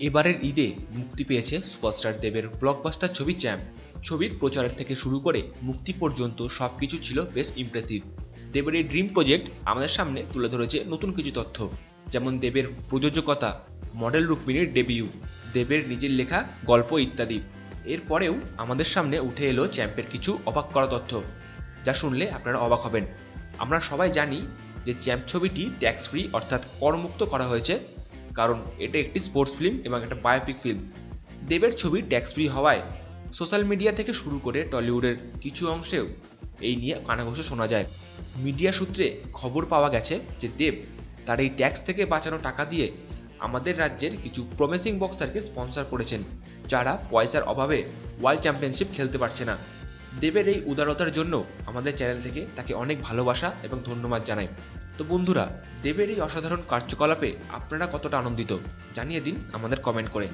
এবারের ঈদে মুক্তি পেয়েছে সুপারস্টার দেবের ব্লকবাস্টার ছবি চ্যাম্প। ছবির প্রচারের থেকে শুরু করে মুক্তি পর্যন্ত সব কিছু ছিল বেশ ইমপ্রেসিভ দেবের এই ড্রিম প্রজেক্ট আমাদের সামনে তুলে ধরেছে নতুন কিছু তথ্য, যেমন দেবের প্রযোজকতা মডেল রুক্মিণীর ডেবিউ দেবের নিজের লেখা, গল্প ইত্যাদি। এরপরেও আমাদের সামনে উঠে এলো চ্যাম্পের কিছু অবাক করা তথ্য, যা শুনলে আপনারা অবাক হবেন। আমরা সবাই জানি যে চ্যাম্প ছবিটি ট্যাক্স ফ্রি অর্থাৎ করমুক্ত করা হয়েছে কারণ এটা একটি স্পোর্টস ফিল্ম এবং একটা বায়োপিক ফিল্ম দেবের ছবি ট্যাক্স ফ্রি হওয়ায় সোশ্যাল মিডিয়া থেকে শুরু করে টলিউডের কিছু অংশেও এই নিয়ে কানাঘোষা শোনা যায়। মিডিয়া সূত্রে খবর পাওয়া গেছে যে দেব তার এই ট্যাক্স থেকে বাঁচানো টাকা দিয়ে আমাদের রাজ্যের কিছু প্রমিসিং বক্সারকে স্পন্সর করেছেন, যারা পয়সার অভাবে ওয়ার্ল্ড চ্যাম্পিয়নশিপ খেলতে পারছে না। দেবের এই উদারতার জন্য আমাদের চ্যানেল থেকে তাকে অনেক ভালোবাসা এবং ধন্যবাদ জানাই। তো বন্ধুরা, দেবের এই অসাধারণ কার্যকলাপে আপনারা কতটা আনন্দিত জানিয়ে দিন আমাদের কমেন্ট করে